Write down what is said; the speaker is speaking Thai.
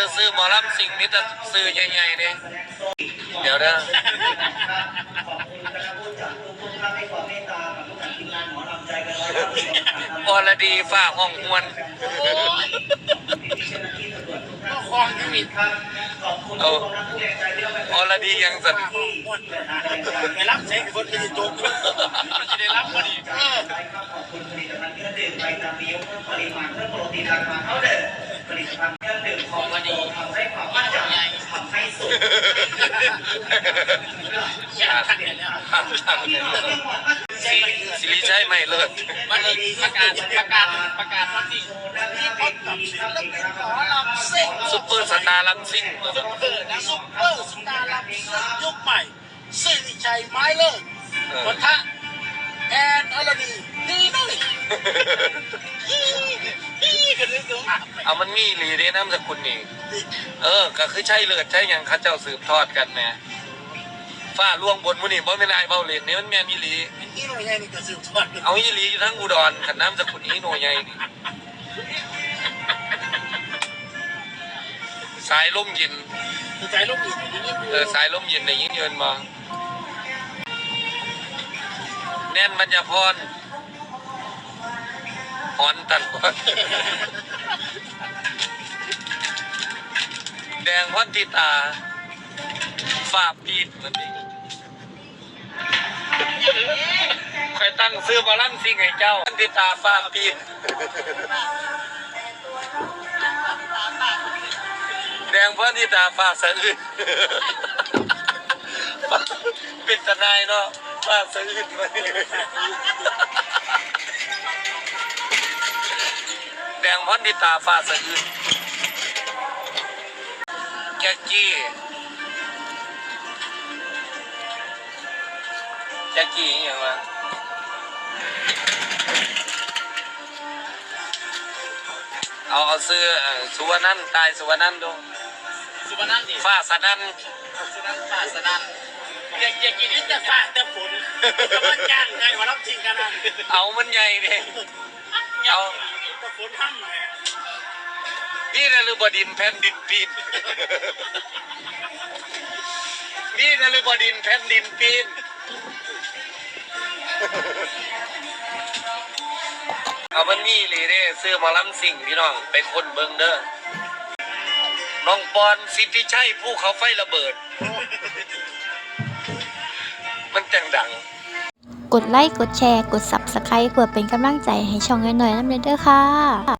ซื้อซื้อหมอลำสิ่งนี้แต่ซื้อใหญ่ๆเนี่ยเดี๋ยวนะอรดีฝ้าห้องมวนก็คลองที่มิดเอาอรดียังสันไปรับเช็คคนที่จมมันจะได้รับพอดีเออขาดขาดสิ สิริชัยไม่เลิศวันนี้ประกาศประกาศประกาศว่าที่วันนี้พบกับศิลปินหมอลำเซ็งซุปเปอร์สตาร์ลังซิ่งซุปเปอร์นะซุปเปอร์สตาร์ลำเซ็งยุคใหม่สิริชัยไม้เลิศปะทะแอนอรดีดีหน่อยฮีกันเลยเอามันมีหลีเด้น้ำสกุลนี่ เออ ก็คือใช่เลือดใช่หยังเข้าเจ้าสืบทอดกันแหมฝ้าล่วงบนมุนี่บ่ไม่นายเบาเหรียญนี่มันแม่นอีหลีนี่หน่วยงานนี่ก็สืบทอดเอาอีหลีอยู่ทั้งอุดรขันน้ำสกุลนี้หน่วยใหญ่นี่สายล่มเย็นใจลูกอีกอย่างนี้เออสายล่มเย็นในยิ่งเยินมาแน่นบรรยาพรหอนตันวัด ดงพันติตาฝ่าปีดนั่นเองคอยตั้งซื้อมาลั่นซิงให้เจ้าพันติตาฝ่าปีดแดงพันติตาฝ่าสะอื้นเป็นทนายเนาะฝ่าสะอื้นมาแดงพันติตาฝ่าสะอื้น แจ็คกี้แจ็คกี้อหย่างวะเอาเอาซื้อเอ่อสุวรรณันท์ตายสุวรรณันท์ดูสุวรรณันดิฟ้าสนั่นสุนันป่าสนันอยากอยากกินนี่จะสาดแต่ฝนแต่ว่าจ้างไงว่ารับจริงกันนะเอามันใหญ่เด้ เอา แต่ฝนห้ามเลย นี่นะลือบดินแผ่นดินปีนนี่นะลือบดินแผ่นดินปีนเอามันมีเลยเด้ซื้อมาล้ำสิ่งพี่น้องไปคนเบิงเด้อน้องปอนสิทธิชัยผู้เขาไฟระเบิด มันจังดัง กดไลค์ กดแชร์ กด Subscribe เพื่อเป็นกำลังใจให้ช่องน้อยๆน้ำเด้อค่ะ